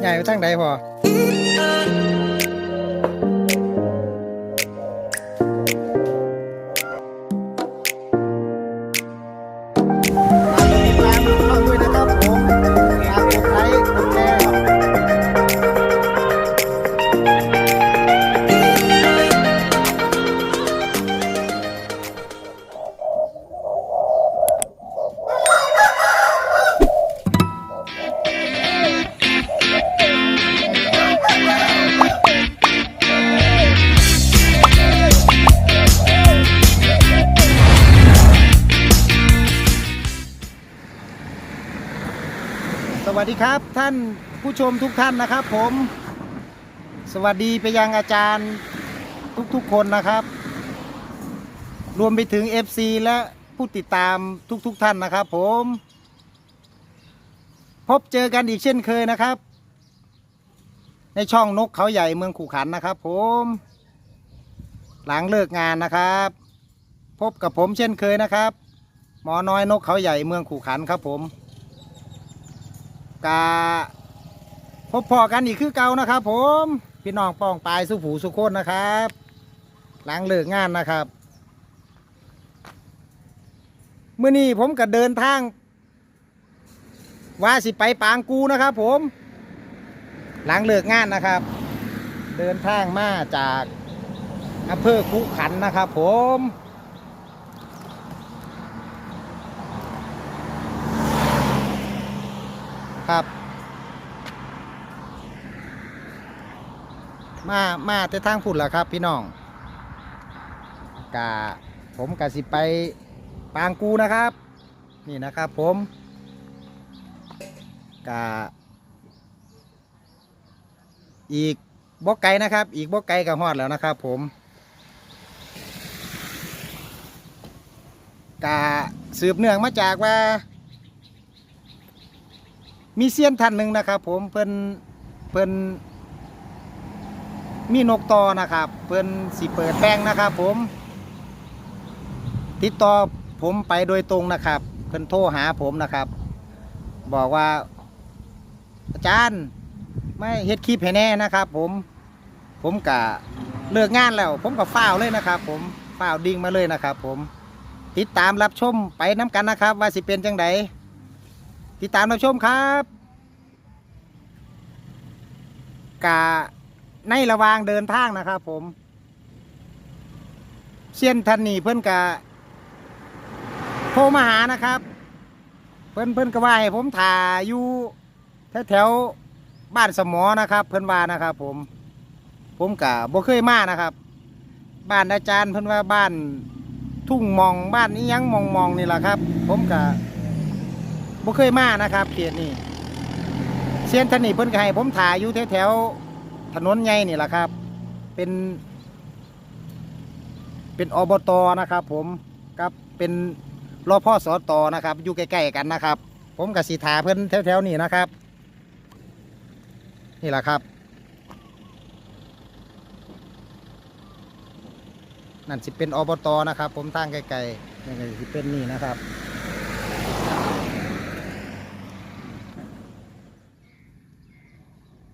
ใหญ่ไปทางใดพอ ครับท่านผู้ชมทุกท่านนะครับ ผม สวัสดีไปยังอาจารย์ทุกๆคนนะครับ รวมไปถึง FC และผู้ติดตามทุกๆท่านนะครับ ผม พบเจอกันอีกเช่นเคยนะครับ ในช่องนกเขาใหญ่เมืองขู่ขันนะครับ ผม หลังเลิกงานนะครับ พบกับผมเช่นเคยนะครับ หมอน้อยนกเขาใหญ่เมืองขู่ขันครับผม กาพบพอกันอีกคือเก่านะครับผมพี่น้องป้องปลายสุผูสุโคนนะครับหลังเลิกงานนะครับเมื่อนี้ผมก็เดินทาง ว่าสิไปปางกูนะครับผม หลังเลิกงานนะครับ เดินทางมาจากอำเภอคุขันนะครับผม ครับ มามาแต่ทางพุ่นล่ะครับ พี่น้องกะผมกะสิไปปางกูนะครับ นี่นะครับผมกะอีกบกไก่นะครับ อีกบกไก่กับฮอดแล้วนะครับ ผมกะสืบเนื่องมาจากว่า มีเซียนท่านหนึ่งนะครับ ผมเพิ่นเพิ่นมีนกต่อนะครับ เพิ่นสิเปิดแป้งนะครับ ผม ติดต่อผมไปโดยตรงนะครับ เพิ่นโทรหาผมนะครับ บอกว่า อาจารย์ไม่เฮ็ดคลิปให้แน่นะครับ ผม ผมกะเลิกงานแล้ว ผมก็ฝ้าวเลยนะครับ ผมฝ้าวดิ่งมาเลยนะครับ ผม ติดตามรับชมไปน้ำกันนะครับ ว่าสิเป็นจังได ติดตามรับชมครับกะในระวางเดินทางนะครับผมเชียนทันนี่เพื่อนกะโทรมาหานะครับ เพื่อนเพื่อนก็ว่าให้ผมถ่ายอยู่แถวแถวๆบ้านสมอนะครับ เพื่อนว่านะครับ ผม ผมกะบ่เคยมานะครับ บ้านอาจารย์เพื่อนว่าบ้านทุ่งมองบ้านนี้ยังมองมองนี่แหละครับ ผมกะ บ่เคยมานะครับเขตนี้เซียนทนนี่เพิ่นก็ให้ผมถ่ายอยู่แถวๆถนนใหญ่นี่แหละครับ เป็น เป็นอบตนะครับ ผมกับเป็นรอพ่อสอตอนะครับ อยู่ใกล้ๆกันนะครับ ผมกับสีถาเพิ่นแถวๆนี่นะครับ นี่แหละครับนั่นสิเป็นอบตนะครับ ผมทางไกลๆนี่ก็สิเป็นนี่นะครับ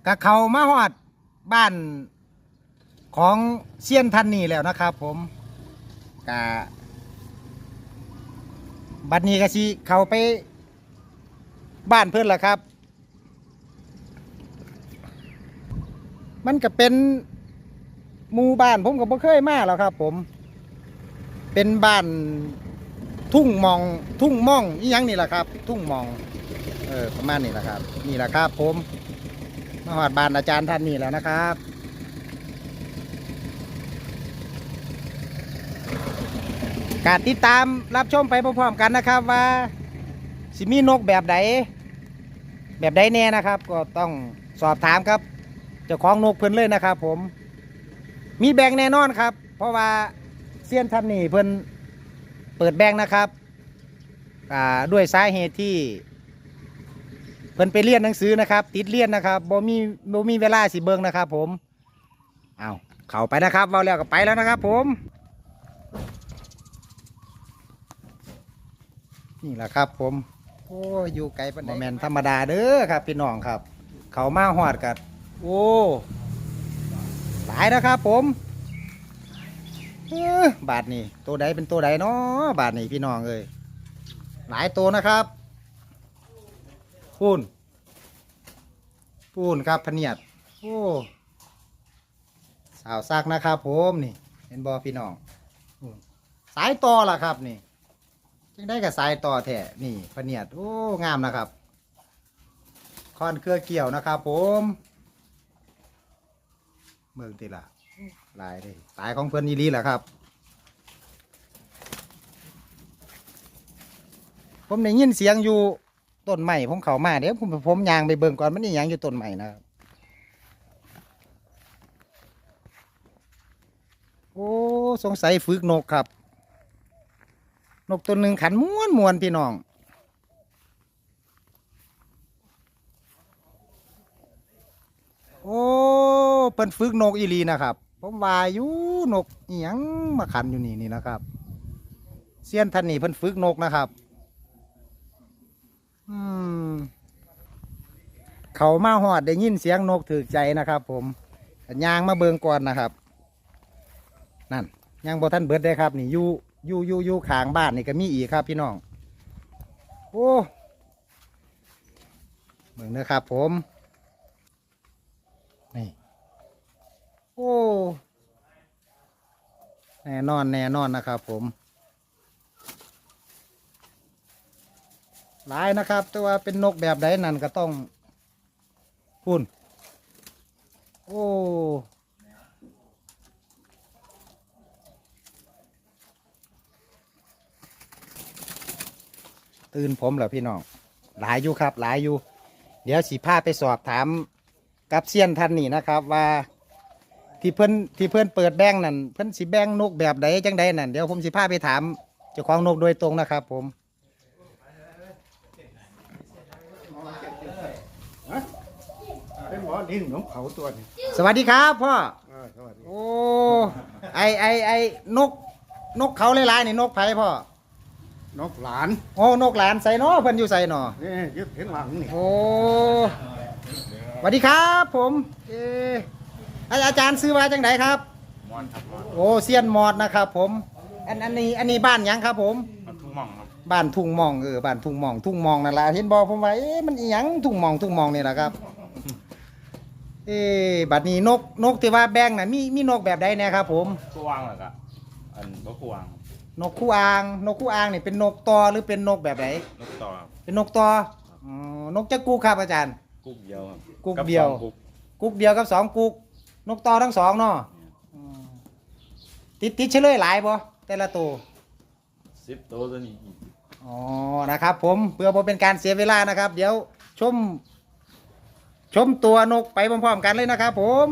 กะเขามาฮอดบ้านของเซียนทันนี่แล้วนะครับ ผมกะบัดนี้ก็สิเขาไปบ้านเพื่อนละครับ มันก็เป็นหมู่บ้านผมก็บ่เคยมาแล้วครับ ผม เป็นบ้านทุ่งมองทุ่งม่องอีหยังนี่แหละครับ ทุ่งมอง เออประมาณนี้แหละครับ นี่แหละครับ ผม มาหอดบานอาจารย์ท่านนี่แล้วนะครับการติดตามรับชมไปพร้อมๆกันนะครับว่าสิมีนกแบบใดแบบใดแน่นะครับ ก็ต้องสอบถามครับเจ้าของนกเพิ่นเลยนะครับ ผมมีแบ่งแน่นอนครับ เพราะว่าเซียนท่านนี่เพิ่นเปิดแบ่งนะครับด้วยสาเหตุที่ เพิ่นไปเรียนหนังสือนะครับ ติดเรียนนะครับบ่มีบ่มีเวลาสิเบิ่งนะครับ ผมเอาเข้าไปนะครับเว้าแล้วก็ไปแล้วนะครับ ผม นี่แหละครับ ผมโอ้ยอยู่ไกลปานใดบ่แม่นธรรมดาเด้อครับพี่น้องครับ เขามาหอดกัดโอ้หลายนะครับ ผมเอ้อบาทนี่ตัวใดเป็นตัวใดเนาะบาทนี่พี่น้องเอ้ยหลายตัวนะครับ ปูนปูนครับพเนียดโอ้สาวซักนะครับผมนี่ เห็นบอพี่น้องสายต่อล่ะครับนี่จังได้กับสายต่อแท้นี่พเนียดโอ้งามนะครับคอนเครือเกี่ยวนะครับผมเมืองติละลายเลยลายของเพื่อนยีรีแหละครับ ผมได้ยินเสียงอยู่ ต้นใหม่ผมเขามาเดี๋ยวผมผมยางไปเบิ่งก่อนมันนี่ยังอยู่ต้นใหม่นะครับโอ้สงสัยฝึกนกครับ นกตัวหนึ่งขันม้วนมวนพี่น้องโอ้เปิ้นฝึกนกอีลีนะครับ ผมว่าอยู่นกเอียงมาขันอยู่นี่นี่นะครับเซียนท่านนี่เพิ่นฝึกนกนะครับ อืม เขามาหอดได้ยินเสียงนกถือใจนะครับ ผมยางมาเบิงก่อนนะครับ นั่นยางบอท่านเบิดได้ครับ นี่ยูยูยูยูขางบ้านนี่ก็มีอีกครับ พี่น้อง โอ้เบิงนะครับ ผม นี่ โอ้ แน่นอนแน่นอนนะครับ ผม หลายนะครับ แต่ว่าเป็นนกแบบใดนั่นก็ต้องพุ่นโอ้ตื่นผมเหรอพี่น้อง หลายอยู่ครับ หลายอยู่ เดี๋ยวสีผ้าไปสอบถามกับเซียนท่านนี่นะครับ ว่าที่เพิ่อนที่เพิ่อนเปิดแบงค์นั่นเพิ่อนสิแบงนกแบบใดจังใดนั่นเดี๋ยวผมสิพาไปถามเจ้าของนกโดยตรงนะครับ ผม เป็นหมอดินของเขาตัวนี้สวัสดีครับพ่อ เออสวัสดีโอ้ ไอไอไอนก นกเขาหลายๆนี่นกไผ่พ่อ นกหลานโอ้ นกหลานใส่นอเพิ่นอยู่ใส่นอนี่ยึดถึงหลังนี่โอ้สวัสดีครับผมเออไออาจารย์ซื้อมาจังไดครับ มอนครับมอนโอ้เซียนมอดนะครับผม อันอันนี้อันนี้บ้านหยังครับผม มันทุ่งหม่องครับบ้านทุ่งหมองเออบ้านทุ่งหมองทุ่งหมองนั่นล่ะเห็นบอกผมว่าเอ๊ะมันอีหยังทุ่งหมองทุ่งหมองนี่แหละครับ เอ๊ะบัดนี้นกนกที่ว่าแบ่งน่ะมีมีนกแบบใดแน่ครับ ผมคู่วางเหรอครับอันก็คู่วางครับนกคู่อ่างนกคู่อ่างนี่เป็นนกตอหรือเป็นนกแบบไหนนกต่อครับเป็นนกตออ๋อนกจะกูกครับอาจารย์ กุ๊กเดียวครับกุ๊กเดียวสองกุ๊กกุกเดียวกับสองกุกนกตอทั้งสองเนาะอืมติดติดเฉลยหลายบ่แต่ละตัว สิบตัวตัวนี้ อ๋อ นะครับผมเพื่อบ่เป็นการเสียเวลานะครับ เดี๋ยวชม ชมตัวนกไปพร้อมๆกันเลยนะครับผม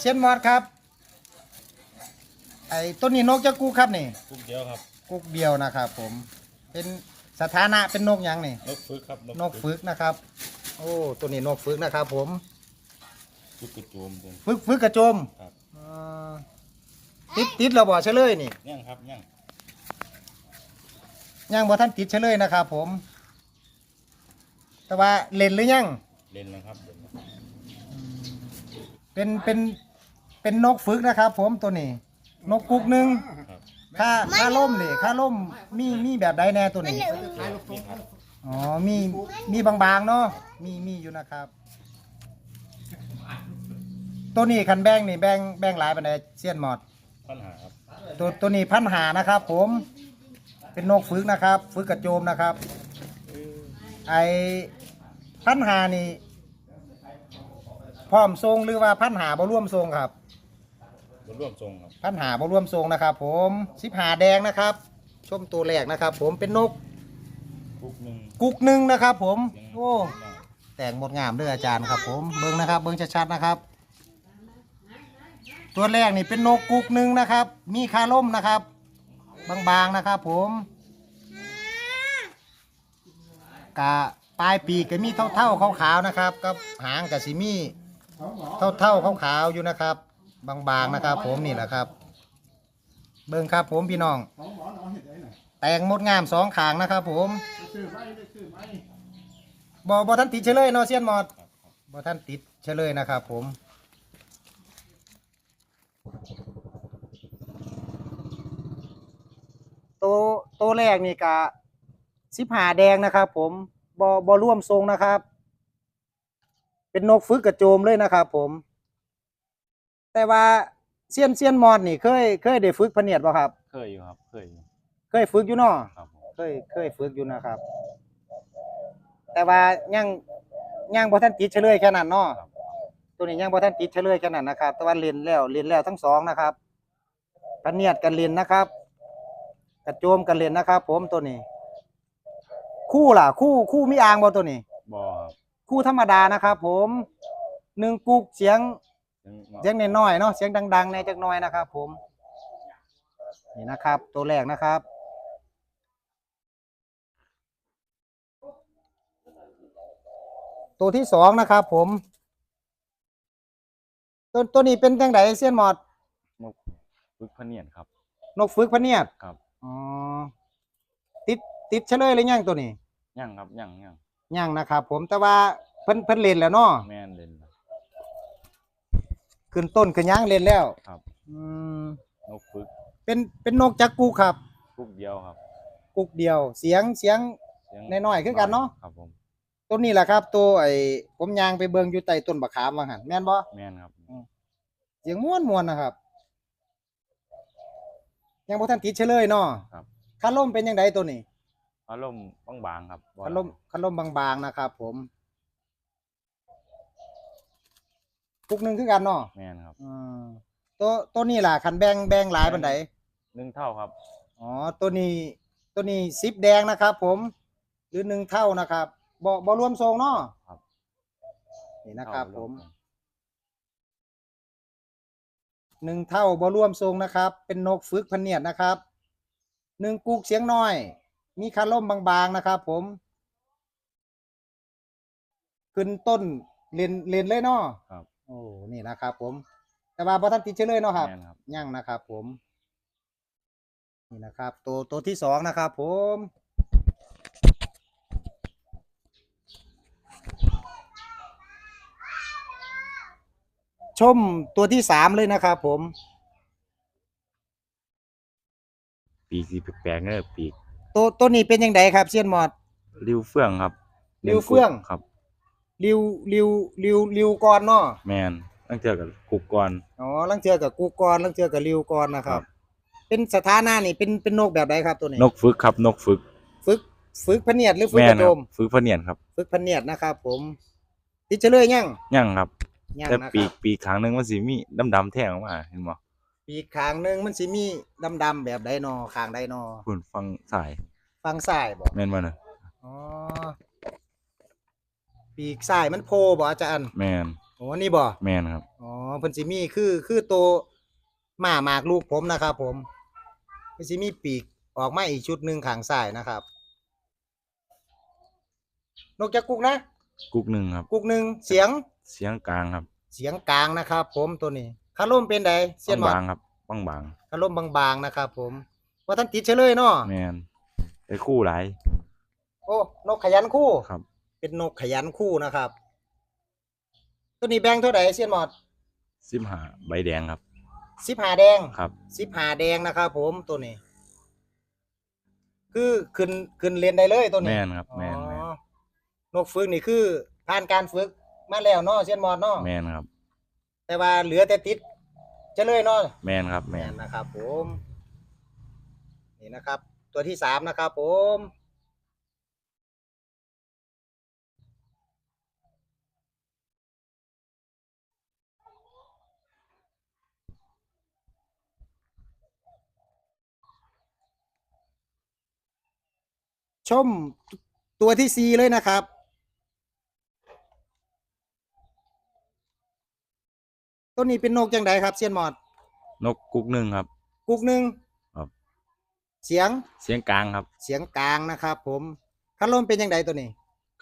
เช่นมอดครับ ไอ้ต้นนี้นกจะกูครับนี่กุ๊กเดียวครับกุกเดียวนะครับผม เป็นสถานะเป็นนกหยังนี่ นกฝึกครับนกฝึกนะครับ โอ้ตัวนี้นกฝึกนะครับผม ฝึกกระโจมตัวฝึกฝึกกระโจมครับ อ่าติดติดเราบ่เฉลยนี่ย่างครับย่างยังบ่ท่านติดเฉลยนะครับผม แต่ว่าเล่นหรือยังเล่นนะครับเล่นนะครับเป็นเป็นเป็นนกฝึกนะครับ ผมตัวนี้ นกกุกหนึ่งครับค่าค่าล่มนี่ค่าล่มมีมีแบบใดแน่ตัวนี้นี่ครับอ๋อมีมีบางๆเนาะมีมีอยู่นะครับ ตัวนี้คันแบงนี่แบงแบงหลายปันไดเสี้ยนหมอด ปัญหาครับตัวตัวนี้พันหานะครับ ผมเป็นนกฝึกนะครับ ฝึกกระโจมนะครับ ไอพันหานี่พร้อมทรงหรือว่าพันหาบ่ร่วมทรงครับ บนร่วมทรงครับพันหาบ่ร่วมทรงนะครับ ผมสิบหาแดงนะครับ ชมตัวแรกนะครับ ผมเป็นนกกุ๊กหนึ่งกุกหนึ่งนะครับ ผม ยังโอ้ แต่งหมดงามเด้วยอาจารย์ครับ ผมเบิ้งนะครับ เบิ้งชัดๆนะครับ ตัวแรกนี่เป็นนกกุกหนึ่งนะครับ มีคาล่มนะครับ บางๆนะครับ ผมกะปลายปีกก็มีเท่าๆขาวๆนะครับกับหางกับสีมีเท่าเท่าขาวขาวๆอยู่นะครับ บางๆนะครับ ผมนี่แหละครับ เบิ่งครับ ผมพี่น้องของหมอเอาเห็ดได้หน่อยแตงมดงามสองขางนะครับผมไปซื้อไหมได้ซื้อไหมบอบอท่านติดเฉลยเนาะเซียนหมอดบอท่านติดเฉลยนะครับ ผม ตัวตัวแรกนี่กะสิบหาแดงนะครับ ผมบอบอร่วมทรงนะครับ เป็นนกฝึกกระโจมเลยนะครับ ผม แต่ว่าเซียนเซียนมอดนี่เคยเคยได้ฝึกพะเนียดบ่ครับ เคยอยู่ครับ เคยอยู่เคยฝึกอยู่เนาะครับผมเคยเคยฝึกอยู่นะครับ แต่ว่ายังยังบ่ทันติดเฉลยแค่นั้นเนาะครับตัวนี้ยังบ่ทันติดเฉลยแค่นั้นนะครับแต่ว่าเรียนแล้วเรียนแล้วทั้งสองนะครับพะเนียดกันเรียนนะครับก ระโจมกันเรียนนะครับผมตัวนี้ คู่ล่ะ คู่คู่มีอ่างบ่ตัวนี้บอครับคู่ธรรมดานะครับผมหนึ่งกุกเสียงยังเสียงน้อยๆเนาะเสียงดังๆในจักหน่อยนะครับ ผม นี่นะครับ ตัวแรกนะครับ ตัวที่สองนะครับ ผม ตัวตัวนี้เป็นจังไดเซียนหมอดนกฝึกพะเนียนครับ นกฝึกพะเนียดครับ อ๋อติดติดเฉลยหรือยังตัวนี้ย่างครับย่างย่างยังนะครับผมแต่ว่าเพิ่นเพิ่นเล่นแล้วเนาะแม่นเล่นนะขึ้นต้นขึ้นย่างเล่นแล้ว ครับอืมนกฝึกเป็นเป็นนกจักกูครับกุกเดียวครับกุกเดียว เสียงเสียง เสียงน้อยๆคือกันเนาะ ครับผมต้นนี้แหละครับตัวไอ้ผมยางไปเบิ่งอยู่ใต้ต้นบักขามว่าหั่นแม่นบ่แม่นครับ เสียงม่วนม่วนๆนะครับ ยังบ่ทันติดเฉลยเนาะครับ คันลมเป็นจังไดตัวนี้อารมณ์บางๆครับบ่คันลมคันลมบางๆนะครับ ผมปุกหนึงคือกันเนาะแม่นครับอืมตัวตัวนี้ล่ะคันแบ่งแบ่งหลายปานใดหนึ่งเท่าครับ อ๋อตัวนี้ ตัวนี้สิบแดงนะครับ ผม หรือหนึ่งเท่านะครับบ่บ่รวมทรงเนาะครับ นี่นะครับเท่าผมรวกั หนึ่งเท่าบ่รวมทรงนะครับ เป็นนกฝึกพะเนียดนะครับหนึ่งกุกเสียงน้อย มีคาร่มบางๆนะครับ ผมขึ้นต้นเรียนเรียนเลยเนาะครับ โอ้นี่นะครับ ผม แต่ว่าบ่ทันติดเชื้อเลยเนาะครับแม่นครับยังนะครับ ผม นี่นะครับ ตัวตัวที่สองนะครับ ผม ชมตัวที่สามเลยนะครับผม ปีกสีแปลกๆเนี่ยปีกตัวตัวนี้เป็นยังไงครับเซียนหมอด ริ้วเฟื่องครับริ้วเฟื่อง ครับ ริวริวริวริวก่อนเนาะแม่นตั้งเจอกับกุกก่อน อ๋อลังเจือกับกูก่อนลังเจือกับริวก่อนนะครับ ครับ เป็นสถานะนี่เป็นเป็นนกแบบไหนครับตัวนี้นกฝึกครับ นกฝึกฝึกฝึกพะเนียดหรือฝึกแม่กนระคโจรับมฝึกพะเนียนครับ ฝึกพะเนียดนะครับผมติดเฉลยยังย่างครับ ยังแต่นะคปีรักบ ปีกขางหนึงมันสิมีดำๆแท่งออกมาเห็นบ่ปีกขางหนึงมันสิมีดำๆแบบใดนอขางใดนอคุณฟังสายฝั่งซ้ายบ่แม่นบ่น่ะอ๋อปีกซ้ายมันโผล่บ่อาจารย์แม่นโอ้นี่บ่แม่นครับ อ๋อเพิ่นสิมีคือคือตัวหมาหมากลูกผมนะครับผมเพิ่นสิมีปีกออกมาอีกชุดหนึ่งข้างซ้ายนะครับ นกจากกุกนะ กุกหนึ่งครับ กุกหนึ่งเสียง เสียงกลางครับเสียงกลางนะครับ ผมตัวนี้คาร่มเป็นไดเสียนหมอบางๆครับบางคาร่มบางๆนะครับ ผมว่าท่านติดเฉลยเนาะๆแม่นได้คู่หลายโอ้นกขยันคู่ ครับเป็นนกขยันคู่นะครับ ตัวนี้แบ่งเท่าไหร่เสียนหมอด15ใบแดงครับสิบหาแดงครับสิบหาแดงนะครับผมตัวนี้ คือขึ้นขึ้นเรียนได้เลยตัวนี้แม่นครับแม่นแม่นอ๋อนกฝึกนี่คือผ่านการฝึก มาแล้วเนาะเซียนหมอดเนาะแม่นครับ แต่ว่าเหลือแต่ติดเฉลยเนาะแม่นครับแม่แม่นนนะครับ ผม นี่นะครับ ตัวที่สามนะครับ ผมชมตัวที่สี่เลยนะครับ ตัวนี้เป็นนกจังไดครับเซียนหมอด นกกุกหนึ่งครับ กุกหนึ่งครับ เสียงเสียงกลางครับเสียงกลางนะครับ ผมคันลมเป็นยังไงตัวนี้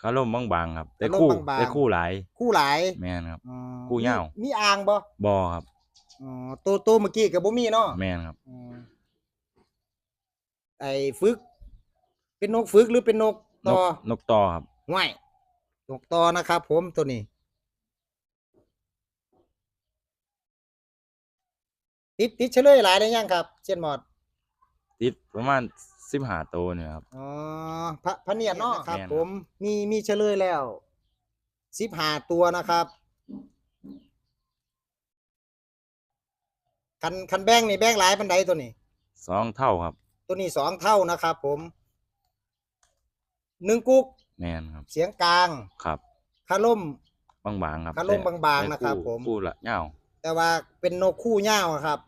คาร่มบางๆครับแต่คาร่มคู่บางๆ แต่คู่หลายคู่หลายแม่นครับอืมคู่ยาว มีมีอ่างบ่บอครับ อ๋อตัวตัวเมื่อกี้ก็บ่มีเนาะแม่นครับอืมไอ้ฝึก เป็นนกฝึกหรือเป็นนกนต่กอนกต่อครับห่วยนกต่อนะครับ ผมตัวนี้ ติดติดเฉลยหลายได้ยังครับเชียนหมอดติดประมาณสิบห้าตัวเนี่ยครับ อ๋อพระพระเนียดเนาะครับ แม่นครับผมมีมีเฉลยแล้วสิบห้าตัวนะครับคันคันแบงนี่แบงหลายปันไดตัวนี้ สองเท่าครับ ตัวนี้สองเท่านะครับ ผมหนึ่งกุ๊กแม่นครับเสียงกลางครับคาร่ม บางๆครับคาร่มแต่บางๆแต่นะครับคู่ผม คู่ละเงาแต่ว่าเป็นนกคู่เง่าวอะครับ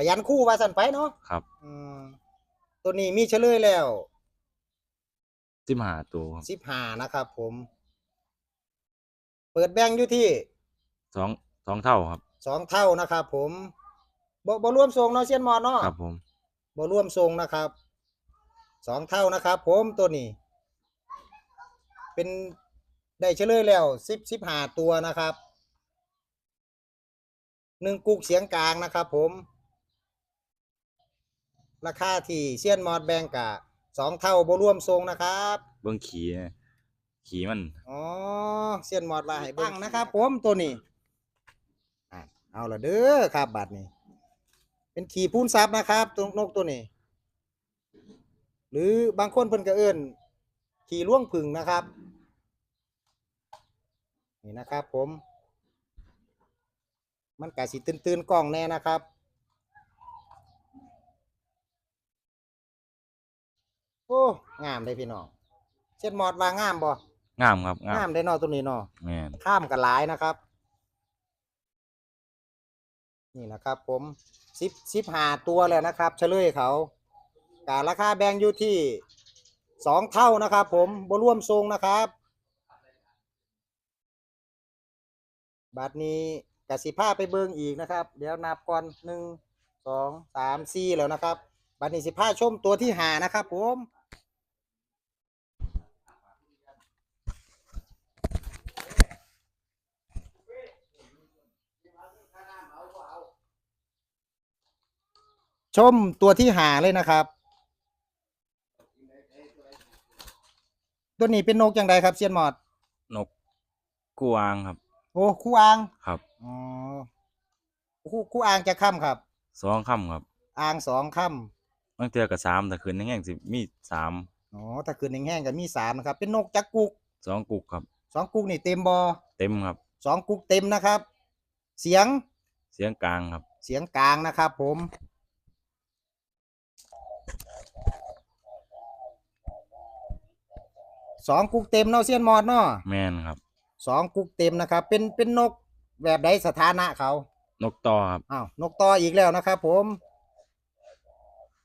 ขยันคู่ว่าสันไปเนาะครับ อืมตัวนี้มีเฉลยแล้วสิบห้าตัวครับสิบห้านะครับ ผม เปิดแบงค์อยู่ที่สองสองเท่าครับ สองเท่านะครับ ผมบ่บ่รวมทรงเนาะเชียนมอดเนาะครับผมบ่รวมทรงนะครับสองเท่านะครับ ผมตัวนี้ เป็นได้เฉลยแล้วสิบสิบห้าตัวนะครับหนึ่งกุกเสียงกลางนะครับ ผม ราคาที่เซียนมอดแบงกะสองเท่าบ่รวมทรงนะครับเบิ้งขี่นะขี่มัน อ๋อเซียนมอดว่าให้เบิ่งนะครับผมตัวนี้อะเอาละเด้อครับบัดนี้ เป็นขี่พูนซับนะครับตัวนกตัวนี้ หรือบางคนเพิ่นก็เอิ้นขี่ล่วงผึ่งนะครับ นี่นะครับผม มันกะสิตื่นๆกล้องแน่นะครับ โอ้งามเลยพี่น้องเช่นมอดว่างามบ่งามครับงามงามได้เนอตัวนี้เนอแม่นข้ามกันหลายนะครับ นี่นะครับ ผมสิบสิบหาตัวแล้วนะครับ เฉลยเขาการราคาแบ่งอยู่ที่สองเท่านะครับ ผมบรวมทรงนะครับ บัดนี้กสิภาไปเบิงอีกนะครับ เดี๋ยวนับก่อนหนึ่งสองสามสี่แล้วนะครับ บัดนี้สิภาชมตัวที่หานะครับ ผม ชมตัวที่หาเลยนะครับ ตัวนี้เป็นนกอย่างไรครับเซียนหมอด นกกูวางครับ โอ้คู่อ่างครับอ๋อคู่คู่อ่างจะค่ำครับ สองค่ำครับอ่างสองค่บางเทื่อกับสามแต่คืนแห้งๆสิมีสามำอ๋อถ้าคืนแห้งๆก็มีสามนะครับ เป็นนกจักกุกสองกุกครับ สองกุกนี่เต็มบอเต็มครับ สองกุกเต็มนะครับ เสียงเสียงกลางครับ เสียงกลางนะครับ ผม สองกุกเต็มเนาะเซียนหมอดเนาะแม่นครับ สองกุกเต็มนะครับ เป็นเป็นนกแบบใดสถานะเขานกต่อครับอ้าวนกต่ออีกแล้วนะครับ ผม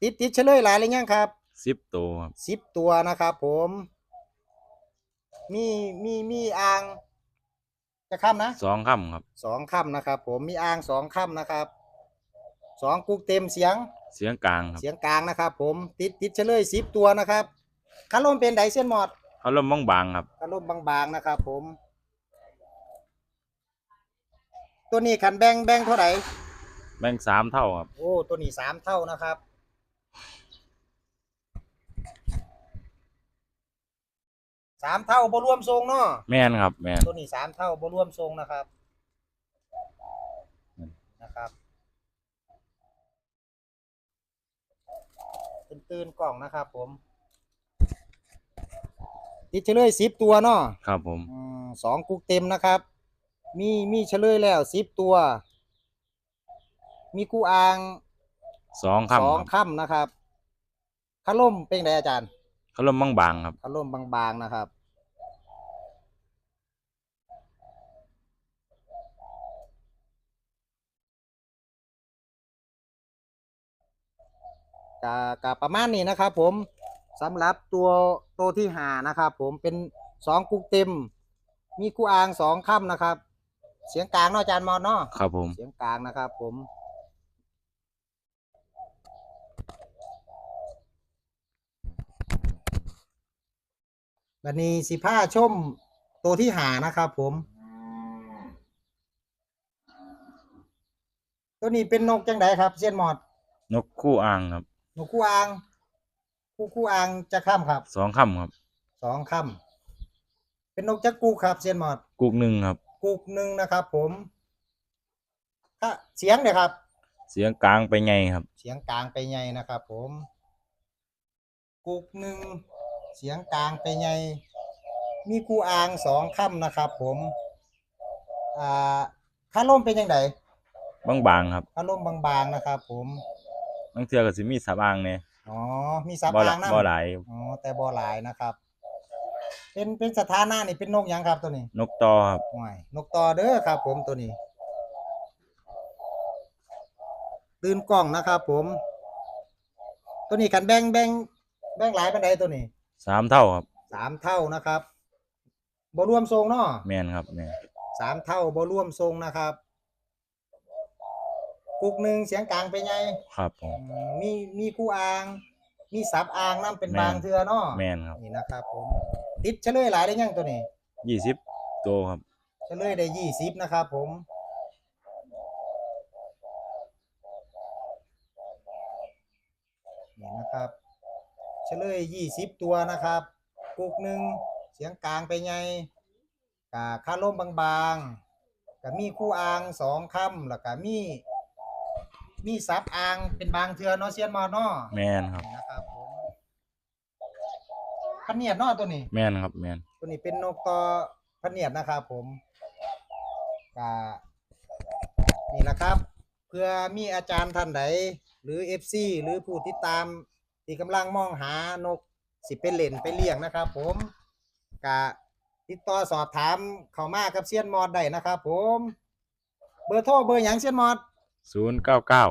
ติดติดเฉลยหลายเลยยังครับสิบตัวครับสิบตัวนะครับผม มีมีมีอ่าง จะค่ำนะสองค่ำครับสองค่ำนะครับ ผมมีอ่างสองค่ำนะครับสองกุกเต็มเสียง เสียงกลางครับเสียงกลางนะครับ ผมติดติดเฉลยสิบตัวนะครับคันลมเป็นไดเส้นหมอด เขาเริ่มบางๆครับคันลมบางๆนะครับผม ตัวนี้ขันแบ่งแบ่งเท่าไหร่แบ่งสามเท่าครับ โอ้ตัวนี้สามเท่านะครับสามเท่าบ่รวมทรงเนาะแม่นครับ แม่นตัวนี้สามเท่าบ่รวมทรงนะครับนะครับ ตื่นตื่นๆกล่องนะครับผม ติดเฉลยสิบตัวเนาะครับผมอืมสองกุกเต็มนะครับ มีมีเฉลยแล้วสิบตัว มีกูอางสองสองค่ำครับค่ำนะครับคาร่มเป็นไงอาจารย์เขาเริ่มบางๆครับ คาร่มบางๆนะครับ กะกะประมาณนี้นะครับผม สำหรับตัวตัวที่หานะครับ ผมเป็นสองกุกเต็ม มีกูอางสองค่ำนะครับ เสียงกลางเนาะอาจารย์มอนเนาะครับผม เสียงกลางนะครับ ผมบันนี้สิผ้าชมตัวที่หานะครับ ผม ตัวนี้เป็นนกจังไดครับเซียนหมอด นกคู่อ่างครับ นกคู่อ่าง คู่คู่อ่างจะข้ามครับสองคำครับ สองคำเป็นนกจักกูครับเซียนหมอด กุกหนึ่งครับกุกหนึ่งนะครับ ผมถ้าเสียงเนี่ยครับ เสียงกลางไปไงครับ เสียงกลางไปไงนะครับ ผมกุกหนึ่งเสียงกลางไปไงมีกูอ่างสองค่ำนะครับ ผม อ่าค่าล่มเป็นยังไงบางบางๆครับค่าล่มบางๆนะครับ ผม บางเทื่อก็สิมีสับอ่างเนี่ย อ๋อ มีซับบ่หลาอ่างนะบ่หลายอ๋อ แต่บ่หลายนะครับ เป็นเป็นสถานะนี่เป็นนกหยังครับตัวนี้นกตอครับห่วยนกต่อเด้อครับ ผมตัวนี้ ตื่นกล้องนะครับ ผม ตัวนี้กันแบ่งแบ่งแบ่งหลายปันใดตัวนี้สามเท่าครับสามเท่านะครับบรวมทรงเนาะ แม่นครับแม่นสามเท่าบรวมทรงนะครับ กุกหนึ่งเสียงกลางเป็นไงครับผมอืมมีมีคู่อ่าง มีสับอ่างน้ำเป็นแม่น บางเทือเนาะแม่นครับนี่นะครับผมติดเฉลยหลายได้ยังตัวนี้ยี่สิบตัวครับ เฉลยได้ยี่สิบนะครับผมนี่นะครับเฉลยยี่สิบตัวนะครับ กุกหนึ่งเสียงกลางไปไงกะค่าล่มบางๆกะมีคู่อ่างสองคำแล้วก็มี มีซับอ่างเป็นบางเทือเนาะเซียนมอเนาะแม่นครับนี่นะครับผมพะเนียดเนาะตัวนี้ แม่นครับแม่นตัวนี้เป็นนกต่อพะเนียดนะครับผมกานี่แหละครับ เพื่อมีอาจารย์ท่านใดหรือ FC หรือผู้ติดตาม ที่กำลังมองหานกสิเป็นเล่นไปเลี้ยงนะครับ ผมกะติดต่อสอบถามเข้ามากับเซียนมอดได้นะครับ ผม เบอร์โทรเบอร์หยังเซียนมอด ศูนย์เก้าเก้า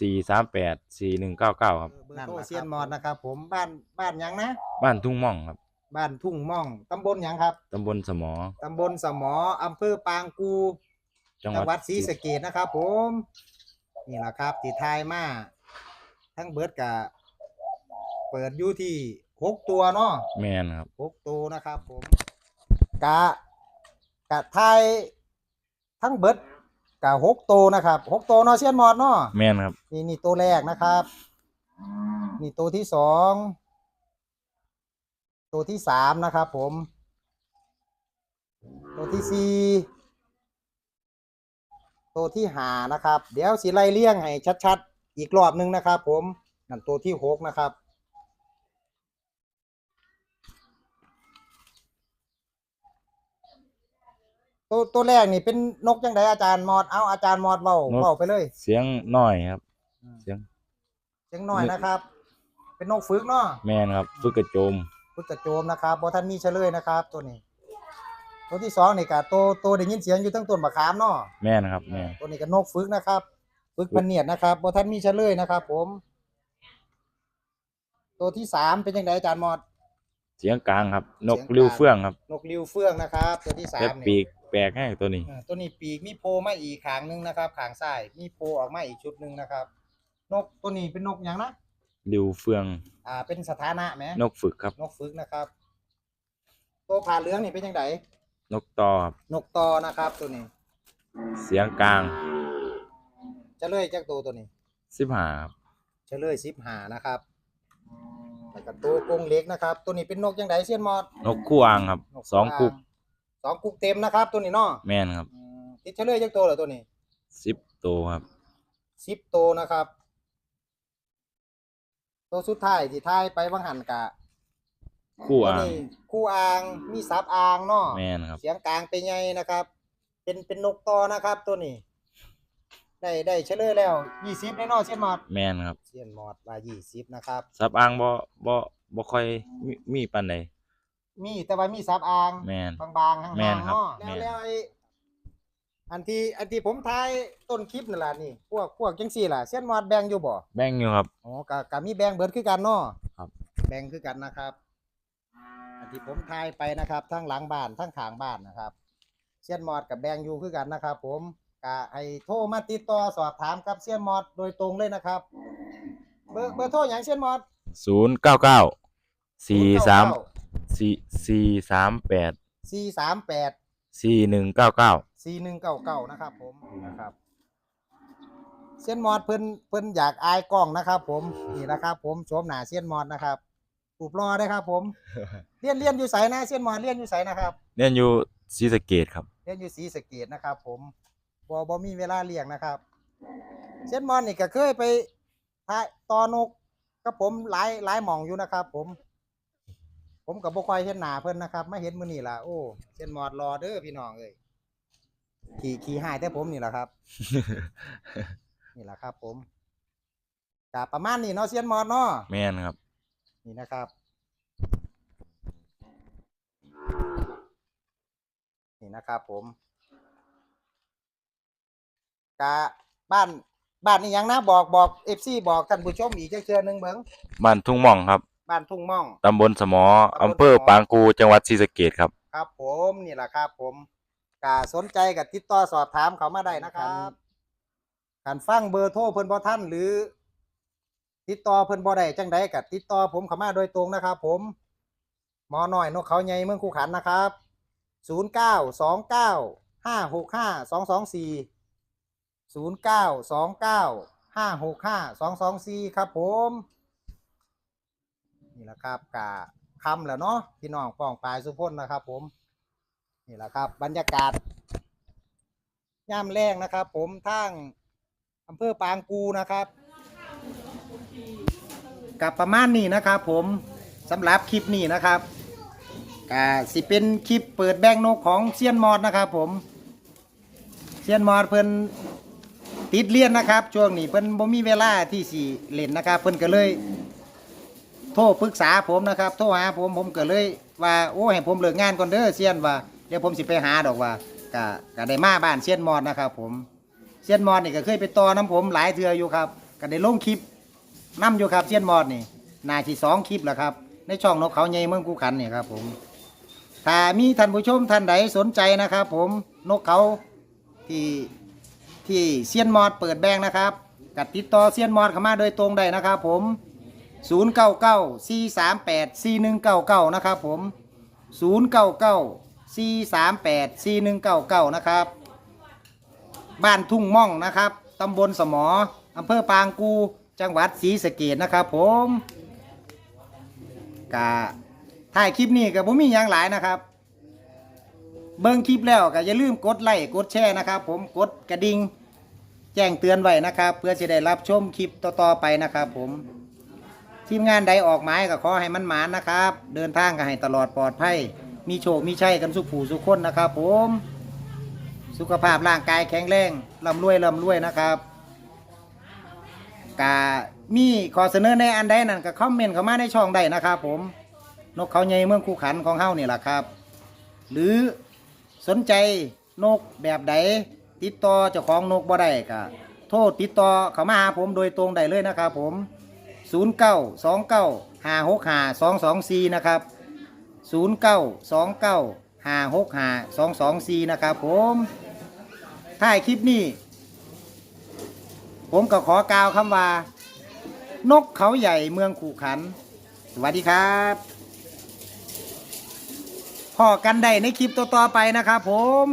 สี่สามแปดสี่หนึ่งเก้าเก้าครับ เบอร์โทรเซียนมอดนะครับ ผมบ้านบ้านหยังนะ บ้านทุ่งม่องครับบ้านทุ่งม่องตำบลหยังครับตำบลสมอ ตำบลสมออำเภอปางกู จังจังหหวัวัดดศรีสะเกดนะครับ ผม นี่แหละครับที่ทายมาทั้งเบิร์ดกับเปิดอยู่ที่หกตัวเนาะแม่นครับ หกตัวนะครับ ผมกะกะทายทั้งเบิร์ด กะหกตัวนะครับหกตัวเนาะเชียนมอดเนาะแม่นครับ นี่นี่ตัวแรกนะครับ นี่ตัวที่สองตัวที่สามนะครับ ผม ตัวที่สี่ตัวที่หานะครับ เดี๋ยวสีไล่เลี่ยงให้ชัด ๆ อีกรอบหนึงนะครับ ผมนั่นตัวที่หกนะครับ ตัวตัวแรกนี่เป็นนกจังไดอาจารย์มอดเอาอาจารย์มอดเว้านกเว้าไปเลย เสียงน้อยครับ เสียงเสียงน้อยนะครับ เป็นนกฝึกเนาะแม่นครับ ฝึกกระโจมฝึกกระโจมนะครับบ่ท่านมีเฉลยนะครับ ตัวนี้ ตัวที่สองนี่ก็ตัวตัวได้ยินเสียงอยู่ทั้งต้นมะขามเนาะแม่นครับแม่นตัวนี้ก็นกฝึกนะครับฝึกพันเนียดนะครับบ่ท่านมีเฉลยนะครับ ผม ตัวที่สามเป็นยังไงอาจารย์มอดเสียงกลางครับ นกเสียงกลางริ้วเฟื่องครับ นกริ้วเฟื่องนะครับ ตัวที่สาแต่มปีนี่กแปลกให้ตัวนี้ อ่าตัวนี้ปีกมีโพมาอีกขางหนึงนะครับขางซ้ายมีโพออกมาอีกชุดหนึ่งนะครับ นกตัวนี้เป็นนกหยังนะริ้วเฟื่องอ่าเป็นสถานะไหมนกฝึกครับ นกฝึกนะครับ ตัวผ่าเหลืองนี่เป็นยังไงนกตอครับนกตอนะครับ ตัวนี้ เสียงกลางเฉลยจากตัวตัวนี้ สิบห้าครับเฉลยสิบหานะครับแล้วก็ตัวกรงเล็กนะครับ ตัวนี้เป็นนกยังไงเซียนมอดนกคู่อ่างครับนสองกุกาง สองกุกเต็มนะครับ ตัวนี้เนาะแม่นครับอืมติดเฉลยจากตัวเหรอตัวนี้สิบตัวครับสิบตัวนะครับ ตัวสุดท้ายที่ท้ายไปวังหันกะคู่ตัวอ่างนี้คู่อ่างมีซับอ่างเนาะ แม่นครับเสียงกลางเป็นไงนะครับ เป็นเป็นนกตอนะครับ ตัวนี้ ได้ได้เฉลยแล้วยี่สิบแน่นอนเซียนมอดแม่นครับเซียนมอดว่ายี่สิบนะครับ ซับอ่างบ่บ่บ่ค่อยมีมีปานใด มีแต่ว่ามีซับอ่างแม่นบางๆห่างๆแม่นครับ เนาะแม่แล้วนแล้วไอ้อันที่อันที่ผมทายต้นคลิปนั่นล่ะนี่ พวกพวกจังซี่ล่ะเส้นมอดแบ่งอยู่บ่ แบ่งอยู่ครับ อ๋อก็ก็มีแบ่งเบิดคือกันเนาะครับ แบ่งคือกันนะครับ อันที่ผมทายไปนะครับทั้งหลังบ้านทั้งข้างบ้านนะครับเส้นมอดกับแบ่งอยู่คือกันนะครับ ผมก็ให้โทรมาติดต่อสอบถามกับเส้นมอดโดยตรงเลยนะครับ เบอร์เบอร์โทรหยังเส้นมอดศูนย์เก้าเก้าสี่สาม099 สี่สี่สามแปดสี่สามแปดสี่หนึ่งเก้าเก้าสี่หนึ่งเก้าเก้านะครับผมนะครับเซียนมอดเพิ่นเพิ่นอยากอายกล้องนะครับผมนี่นะครับ ผมโฉมหน้าเซียนมอดนะครับรูปรอได้ครับ ผมเรียนเรียนอยู่ไสนะเซียนมอดเรียนอยู่ไสนะครับเรียนอยู่ศรีสะเกดครับเรียนอยู่ศรีสะเกดนะครับ ผมบ่บ่มีเวลาเลี้ยงนะครับ เซียนมอดนี่ก็เคยไปถ่ายตอนกกับผมหลายหลายหม่องอยู่นะครับ ผม ผมกับบ่ค่อยเห็นหน้าเพิ่นนะครับมาเห็นมื้อนี้ล่ะโอ้เซียนมอดรอเด้อพี่น้องเอ้ยขี่ขี่หายแต่ผมนี่แหละครับ นี่แหละครับ ผมกะประมาณนี้เนาะเซียนมอดเนาะแม่นครับ นี่นะครับ นี่นะครับ ผมกะบ้านบ้านนี่ยังนะบอกบอกเอฟซีบอกท่านผู้ชมอีกเชื่อหนึ่งเบิงบ้านทุ่งม่องครับ บ้านทุ่งม่องตำบลสมอตำบลสมออำเภอปางกูจังหวัดศรีสะเกดครับ ครับ ผมนี่แหละครับผมกะสนใจกับติดต่อสอบถามเขามาได้นะครับการฟังเบอร์โทรเพิ่นบ่ท่านหรือ ติดต่อเพิ่นบ่ได้จังใดกับติดต่อผมเข้ามาโดยตรงนะครับ ผมหมอหน่อยนกเขาใหญ่เมืองคูขันนะครับศูนย์เก้าสองเก้าห้าหกห้าสองสองสี่ศูนย์เก้าสองเก้าห้าหกห้าสองสองสี่ครับผม นี่แหละครับกะคำแล้วเนาะพี่น้องป้องปลายสุพนนะครับผม นี่แหละครับ บรรยากาศย่ามแรงนะครับ ผมทางอำเภอปางกูนะครับ กับประมาณนี้นะครับผมสำหรับคลิปนี้นะครับก็สิเป็นคลิปเปิดแบงนกของเซียนมอดนะครับ ผมเซียนมอดเพิ่นติดเรียนนะครับช่วงนี้เพิ่นบ่มีเวลาที่สิเล่นนะครับ เพิ่นก็เลย โทรปรึกษาผมนะครับโทรหาผมผมก็เลยว่าโอ้ให้ผมเลิกงานก่อนเด้อเซียนว่าเดี๋ยวผมสิไปหาดอกว่าก็ก็ได้มาบ้านเซียนมอดนะครับ ผมเซียนมอดนี่ก็เคยไปต่อน้ำผมหลายเทืออยู่ครับก็ได้ลงคลิปนํอยู่ครับเซียนมอดนี่นาที่สองคลิปแล้วครับ ในช่องนกเขาใหญ่เมืองกูขันนี่ครับ ผมถ้ามีท่านผู้ชมท่านใดสนใจนะครับ ผมนกเขาที่ที่เซียนมอดเปิดแบงนะครับกัดติดต่อเซียนมอดเข้ามาโดยตรงได้นะครับ ผม 0 9 9 4 3 8 4 1 9 9 นะครับผม 0 9 9 4 3 8 4 1 9 9 นะครับ บ้านทุ่งม่องนะครับตำบลสมออำเภอปางกู จังหวัดศรีสะเกดนะครับผมกะถ่ายคลิปนี้กับผมมีอย่างหลายนะครับ เบิ่งคลิปแล้วก็อย่าลืมกดไลค์กดแชร์นะครับ ผมกดกระดิ่งแจ้งเตือนไว้นะครับ เพื่อจะได้รับชมคลิปต่อๆไปนะครับผม ทีมงานใดออกหมายก็ขอให้มันหมานนะครับ เดินทางก็ให้ตลอดปลอดภัย มีโชค มีชัยกันสุขผูสุขคนนะครับ ผม สุขภาพร่างกายแข็งแรงร่ำรวยร่ำรวยนะครับกามีขอเสนอในอันใดนั่นก็คอมเมนต์เข้ามาในช่องได้นะครับ ผมนกเขาใหญ่เมืองคู่ขันของเฮานี่แหละครับ หรือสนใจนกแบบใดติดต่อเจ้าของนกบ่ได้ก็โทษติดต่อเขามาหาผมโดยตรงได้เลยนะครับ ผม 0 9 2 9 5 6 5 2 2 4 นะครับ 0 9 2 9 5 6 5 2 2 4 นะครับผมท้ายคลิปนี้ ผมก็ขอกล่าวคำว่า นกเขาใหญ่เมืองขู่ขัน สวัสดีครับพอกันได้ในคลิปต่อๆไปนะครับผม